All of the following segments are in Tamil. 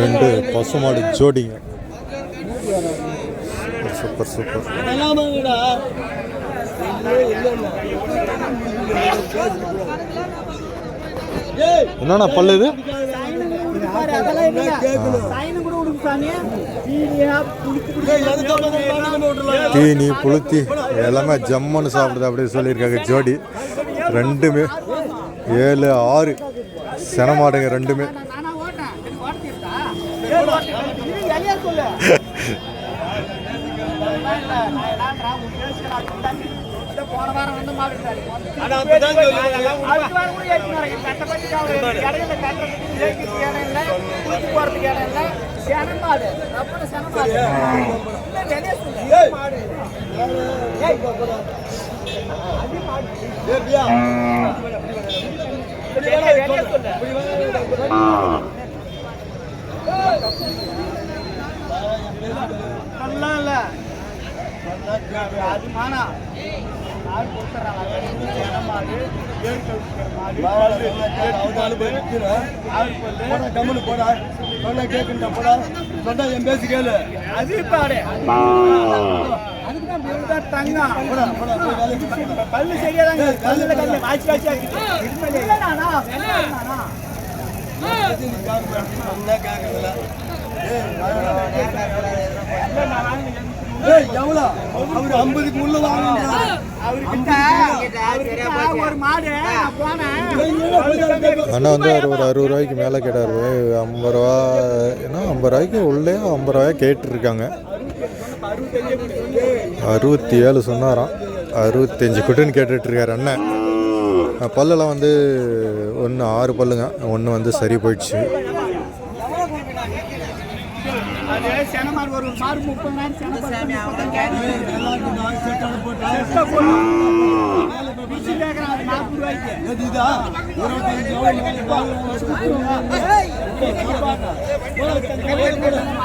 ரெண்டு பசுமாடு ஜோடிங்க. Super super. என்னண்ணா பல்லு இது? தீனி புளுத்தி எல்லாமே ஜம்முன்னு சாப்பிடுது அப்படின்னு சொல்லியிருக்காங்க ஜோடி. ரெண்டுமே. ஏழு ஆறு. செனமாடுங்க ரெண்டுமே. போன அது மானா மாடு கொடுத்துறாங்க மாடு போடா, சொன்னா போடா. சொன்னா என் பேச்சு கேளு. அது பாடு அதுக்கு தான் விருதா தங்கம் போடா, போடா, போய் வேலைக்கு போ. கல்லு சரியா தாங்க கல்லுல கல்லு வாய்ச்சி வாய்ச்சி ஆக்கிட்டு இல்லை நானா நானா சொன்னா கேக்குறதில்ல. ஏய், எவ்வளோ? அவரு 50 முள்ள வாங்குறாரு. அவர்கிட்ட அவர்கிட்ட ஒரு மாடு நான் போனேன் அண்ணா வந்து ஒரு அறுபது ரூபாய்க்கு மேலே கேட்டார் ஐம்பது ரூபா ஏன்னா ஐம்பது ரூபாய்க்கு உள்ளே ஐம்பது ரூபாய் கேட்டிருக்காங்க அறுபத்தி ஏழு சொன்னாராம் அறுபத்தஞ்சு குட்டுன்னு கேட்டுட்ருக்காரு அண்ணன் பல்லெல்லாம் வந்து ஒன்று ஆறு பல்லுங்க ஒன்று வந்து சரி போயிடுச்சு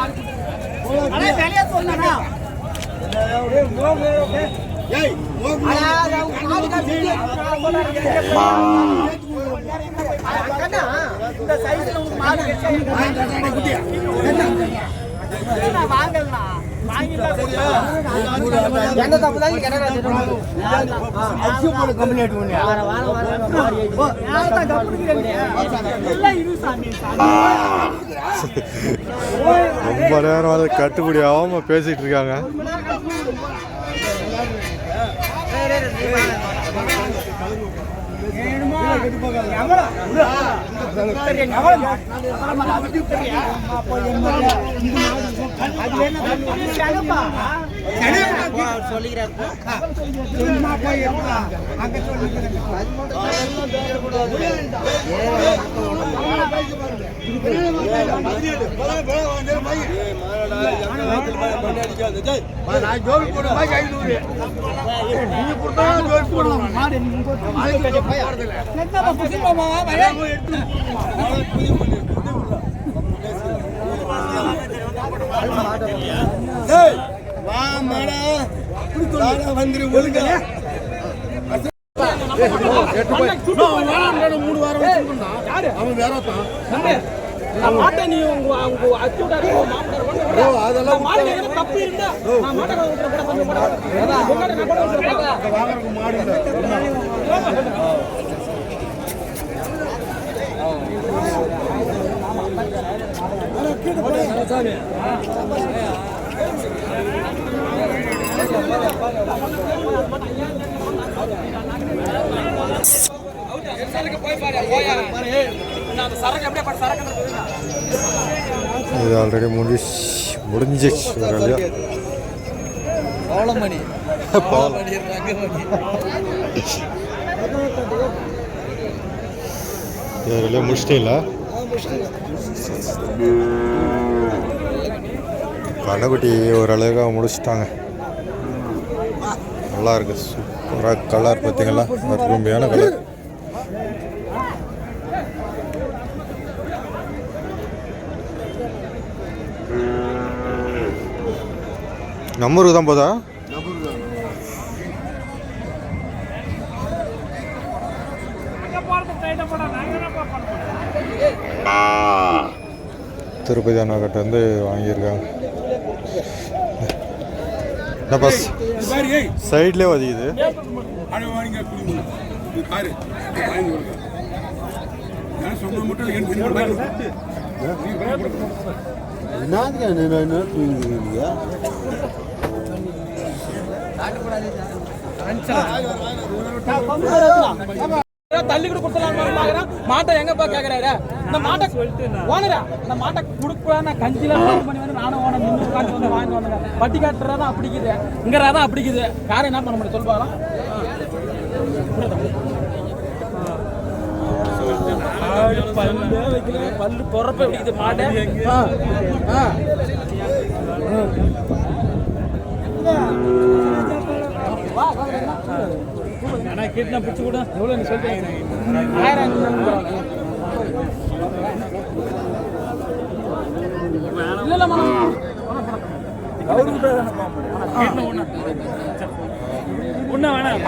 அது சென ரொம்ப நேரம் அது கட்டுப்படி ஆகாம பேசிட்டு இருக்காங்க. செட்டான போட்டா. பிச்சு கேட்கறான் அது நாற்பது ரூபாய்க்கு எது இதா? 25 எவ்வளோ நாளைக்கு வாங்குவாங்க? ஆனா வெளியே சொன்னா ஏய், உன் உங்களுக்கு மாடு தப்பு தான் அரிசி போட கம்பெனி ஆட்டு எல்லாம் இரு சாமி ரொம்ப நேரம் வந்து கட்டுப்படி ஆகாமல் பேசிகிட்டு இருக்காங்க வா மாடா தானா வந்துரு ஒழுங்க மூணு வாரம் அவன் வேற இது ஆல்ரெடி முடிஞ்சிச்சு முடிஞ்சிச்சு ஒரு வழியா பவளமணி வழியா முடிச்சிட்டீங்களா? கண்ணுக்குட்டி ஓரளவுக்கு முடிச்சிட்டாங்க. நல்லா இருக்கு. சூப்பராக கலர் பார்த்தீங்களா? அருமையான கலர் நம்ம ஊருக்கு தான் போதா? திருப்பதி அண்ணாக்கிட்ட வந்து வாங்கியிருக்காங்க. என்ன பஸ் சைட்லேயே வதிக்குது. நான் என்னதுக்கு என்ன என்ன தள்ளி கூட கொடுத்தலாம் மாட்டை எங்கப்பா கேக்குறாரு இந்த மாட்டை ஓனரா இந்த மாட்டை கொடுக்க நான் கஞ்சில பண்ணி வந்து நானும் ஓனர் நின்று உட்காந்து வந்து வாங்கி வந்தேன் பட்டி காட்டுறதா அப்படிக்குது இங்கறதா அப்படிக்குது யாரும் என்ன பண்ண முடியும் சொல்லுவாரா பல்லு வைக்கல பல்லு பொறப்ப வைக்குது மாடு ஆ, ஆ. வா, வா, வா. ஆனா கேட்டு பிடிச்சு கூட எவ்வளவு நீ சொல்றீங்க ஆயிரம் இல்ல இல்ல ஒண்ணு வேணாம்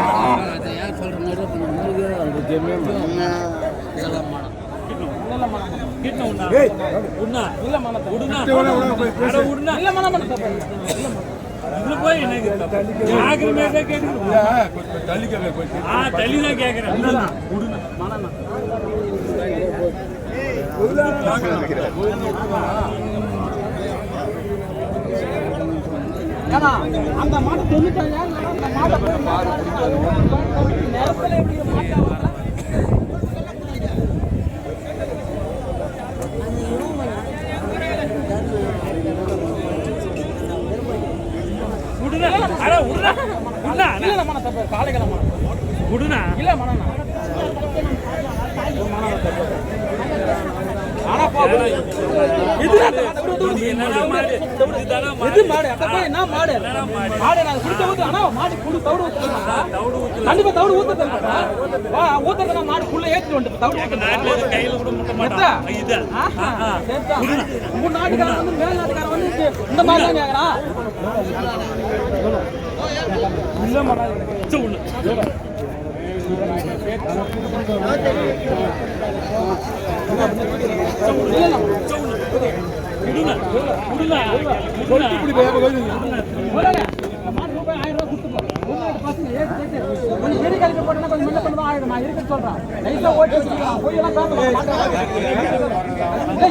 கிட்ட உண்ணா உண்ணா இல்ல மனம் உடுனா உடுனா இல்ல மனம் இல்ல அந்த மாட்டை தொண்ணூத்தாங்க அந்த மாட்டை போய் நேரத்தில் எப்படி மாட்டை உடுனா உடுனா இல்ல மன தப்பு. காலைக்கிழமை மனம். உடுனா? இல்ல மனம் ஆனா போ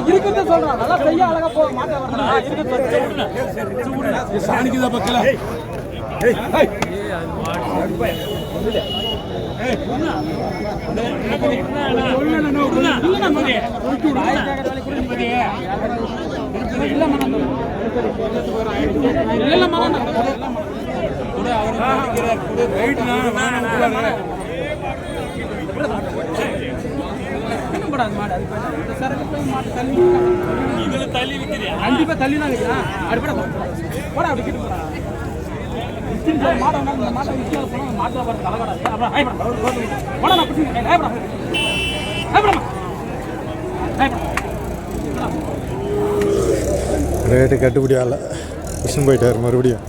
இது இது மாடு அத போய் என்ன மாடு மாடு கண்டிப்பா தவிடு ஊத்து கண்டிப்பா தள்ளி தான் வைக்கிறான் அப்படி அப்படி கிட்ட போறா ரேட்டு கட்டுப்படி ஆகல கிருஷ்ணன் போயிட்டார் மறுபடியும்.